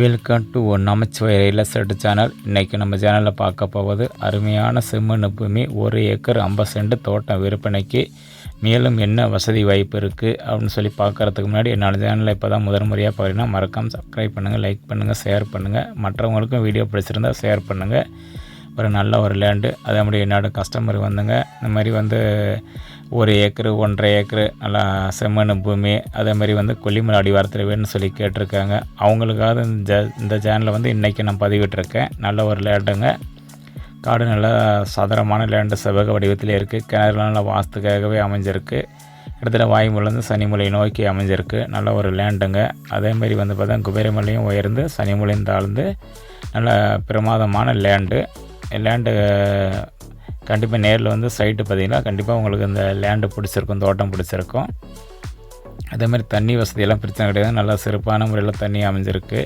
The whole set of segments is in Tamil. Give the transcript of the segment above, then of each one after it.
Welcome to one Namachivaya real estate channel இன்றைக்கி நம்ம சேனலில் பார்க்க போவது அருமையான செம்மண் பூமி ஒரு ஏக்கர் ஐம்பது சென்ட் தோட்டம் விற்பனைக்கு. மேலும் என்ன வசதி வாய்ப்பு இருக்குது அப்படின்னு சொல்லி பார்க்குறதுக்கு முன்னாடி என்னோட சேனலில் இப்போ தான் முதல் முறையாக பார்த்தீங்கன்னா மறக்காமல் சப்ஸ்கிரைப் பண்ணுங்கள் லைக் பண்ணுங்கள் ஷேர் பண்ணுங்கள் மற்றவங்களுக்கும் வீடியோ பிடிச்சிருந்தால் ஷேர் பண்ணுங்கள் ஒரு நல்ல ஒரு லேண்டு அதே மாதிரி என்னோட கஸ்டமர் வந்துங்க. இந்த மாதிரி வந்து ஒரு ஏக்கரு ஒன்றரை ஏக்கரு நல்லா செம்மண் பூமி அதே மாதிரி வந்து கொல்லிமலை அடிவாரத்தில் வேணும்னு சொல்லி கேட்டிருக்காங்க. அவங்களுக்காக இந்த ஜ- இந்த சேனலில் வந்து இன்றைக்கி நான் பதிவிட்டிருக்கேன். நல்ல ஒரு லேண்டுங்க காடு நல்லா சதுரமான லேண்டு செவ்வக வடிவத்தில் இருக்குது கிணறுலாம் நல்லா வாஸ்துக்காகவே அமைஞ்சிருக்கு. இடத்துல வாயுமூலேருந்து சனிமலை நோக்கி அமைஞ்சிருக்கு. நல்ல ஒரு லேண்டுங்க அதே மாதிரி வந்து பார்த்தா குபேரமலையும் உயர்ந்து சனிமலையும் தாழ்ந்து நல்ல பிரமாதமான லேண்டு லேண்டு கண்டிப்பாக நேரில் வந்து சைட்டு பார்த்தீங்கன்னா கண்டிப்பாக உங்களுக்கு இந்த லேண்டு பிடிச்சிருக்கும் தோட்டம் பிடிச்சிருக்கும். அதே மாதிரி தண்ணி வசதியெல்லாம் பிரச்சனை கிடையாது. நல்லா சிறப்பான முறையில் தண்ணி அமைஞ்சிருக்கு.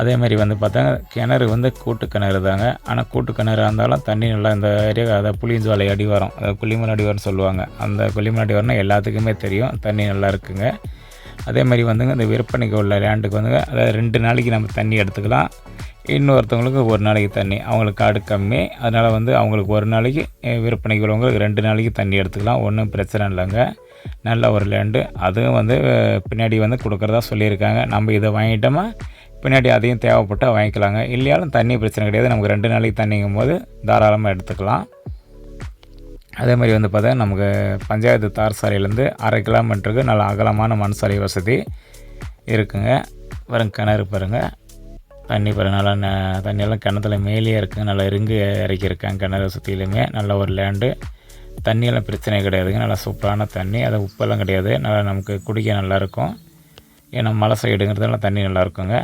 அதே மாதிரி வந்து பார்த்தா கிணறு வந்து கூட்டு கிணறு தாங்க. ஆனால் கூட்டு கிணறு இருந்தாலும் தண்ணி நல்லா இந்த ஏரியா அதை புளிஞ்சோலை அடிவாரம் அதை கொல்லிமலை அடிவாரம் சொல்லுவாங்க. அந்த கொல்லிமலை அடிவாரம்னா எல்லாத்துக்குமே தெரியும். தண்ணி நல்லா இருக்குங்க. அதே மாதிரி வந்துங்க இந்த விற்பனைக்கு உள்ள லேண்டுக்கு வந்துங்க அதாவது ரெண்டு நாளைக்கு நம்ம தண்ணி எடுத்துக்கலாம். இன்னொருத்தவங்களுக்கு ஒரு நாளைக்கு தண்ணி. அவங்களுக்கு காடு கம்மி. அதனால் வந்து அவங்களுக்கு ஒரு நாளைக்கு விற்பனைக்கு உள்ளவங்களுக்கு ரெண்டு நாளைக்கு தண்ணி எடுத்துக்கலாம். ஒன்றும் பிரச்சனை இல்லைங்க. நல்ல ஒரு லேண்டு அதுவும் வந்து பின்னாடி வந்து கொடுக்குறதா சொல்லியிருக்காங்க. நம்ம இதை வாங்கிட்டோமா பின்னாடி அதையும் தேவைப்பட்டால் வாங்கிக்கலாங்க. இல்லையாலும் தண்ணி பிரச்சனை கிடையாது. நமக்கு ரெண்டு நாளைக்கு தண்ணிங்கும் போது தாராளமாக எடுத்துக்கலாம். அதே மாதிரி வந்து பார்த்தா நமக்கு பஞ்சாயத்து தார் சாலையிலேருந்து அரை கிலோமீட்டருக்கு நல்ல அகலமான மண் சாலை வசதி இருக்குங்க. வரும் கிணறு பாருங்கள் தண்ணி பாருங்கள் நல்லா ந- தண்ணியெல்லாம் கிணத்துல மேலேயே இருக்குங்க நல்லா இறங்கி இறக்கியிருக்காங்க கிணறு சுற்றிலுமே நல்ல ஒரு லேண்டு தண்ணியெல்லாம் பிரச்சனை கிடையாதுங்க. நல்லா சூப்பரான தண்ணி. அது உப்பெல்லாம் கிடையாது. நல்லா நமக்கு குடிக்க நல்லாயிருக்கும் ஏன்னா மலை சைடுங்கிறதுனால தண்ணி நல்லாயிருக்குங்க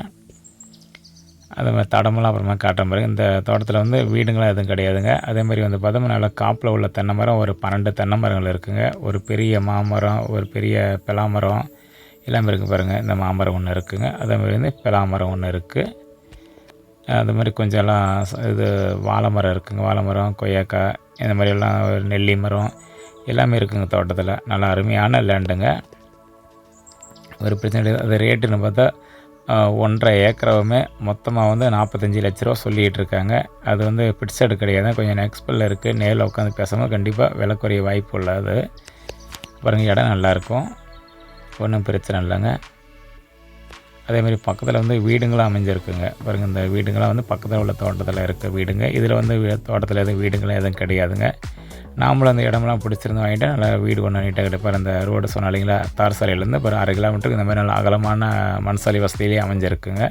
அதே மாதிரி தடமெல்லாம் அப்புறமா காட்டுற மாதிரி. இந்த தோட்டத்தில் வந்து வீடுங்களாம் எதுவும் கிடையாதுங்க. அதே மாதிரி வந்து பார்த்தோம்னா நல்லா காப்பில் உள்ள தென்னை மரம் ஒரு பன்னெண்டு தென்னை மரங்கள் இருக்குங்க. ஒரு பெரிய மாமரம் ஒரு பெரிய பலாமரம் எல்லாமே இருக்குது பாருங்கள் இந்த மாமரம் ஒன்று இருக்குதுங்க அதே மாதிரி வந்து பலாமரம் ஒன்று இருக்குது அது மாதிரி கொஞ்சம் எல்லாம் இது வாழை மரம் இருக்குங்க. வாழை மரம் கொய்யாக்காய் இந்த மாதிரி எல்லாம் நெல்லி மரம் எல்லாமே இருக்குங்க தோட்டத்தில். நல்லா அருமையான லேண்டுங்க ஒரு பிரச்சனை அது ரேட்டுன்னு பார்த்தா ஒன்றரை ஏக்கரவுமே மொத்தமாக வந்து நாற்பத்தஞ்சு லட்ச ரூபா சொல்லிகிட்டு இருக்காங்க அது வந்து பிட்சடு கிடையாது. கொஞ்சம் நெக்ஸ்பில் இருக்குது நேரில் உட்காந்து பேசாமல் கண்டிப்பாக விலை குறைய வாய்ப்பு உள்ளது. பாருங்கள் இடம் நல்லாயிருக்கும் ஒன்றும் பிரச்சனை இல்லைங்க. அதேமாரி பக்கத்தில் வந்து வீடுங்களும் அமைஞ்சிருக்குங்க. பாருங்கள் இந்த வீடுங்களாம் வந்து பக்கத்தில் உள்ள தோட்டத்தில் இருக்க வீடுங்க. இதில் வந்து தோட்டத்தில் எதுவும் வீடுங்களும் எதுவும் கிடையாதுங்க. நாமளும் அந்த இடமெல்லாம் பிடிச்சிருந்து வாங்கிட்டு நல்லா வீடு ஒன்று நீட்டாக கிடைப்பார் அந்த ரோடு சொன்ன இல்லைங்களா? தார் சாலையிலேருந்து ஒரு அரை கிலோமீட்டருக்கு இந்த மாதிரி நல்ல அகலமான மண் சாலை வசதியிலேயே அமைஞ்சிருக்குங்க.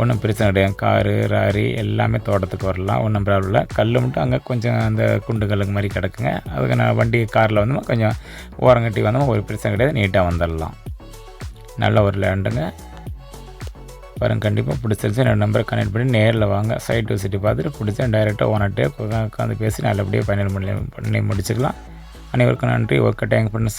ஒன்றும் பிரச்சனை கிடையாது. காரு ராரி எல்லாமே தோட்டத்துக்கு வரலாம். ஒன்றும் ப்ராப்ளம் இல்லை. கல் மட்டும் அங்கே கொஞ்சம் அந்த குண்டு கல்லுங்க மாதிரி கிடக்குங்க. அதுக்கு நான் வண்டி காரில் வந்து கொஞ்சம் ஓரங்கட்டி வந்தோம் ஒரு பிரச்சனை கிடையாது. நீட்டாக வந்துடலாம். நல்ல ஒரு லேண்டுங்க பாருங்கள் கண்டிப்பாக பிடிச்சிருச்சு என் நம்பரை கனெக்ட் பண்ணி நேரில் வாங்க. சைட் விசிட்டி பார்த்துட்டு பிடிச்சா டைரெக்டாக ஓனர்ட்டே உட்காந்து பேசி நல்லபடியாக ஃபைனல் பண்ணி பண்ணி முடிச்சுக்கலாம். அனைவருக்கும் நன்றி. ஓகே டேங்க் பண்ணு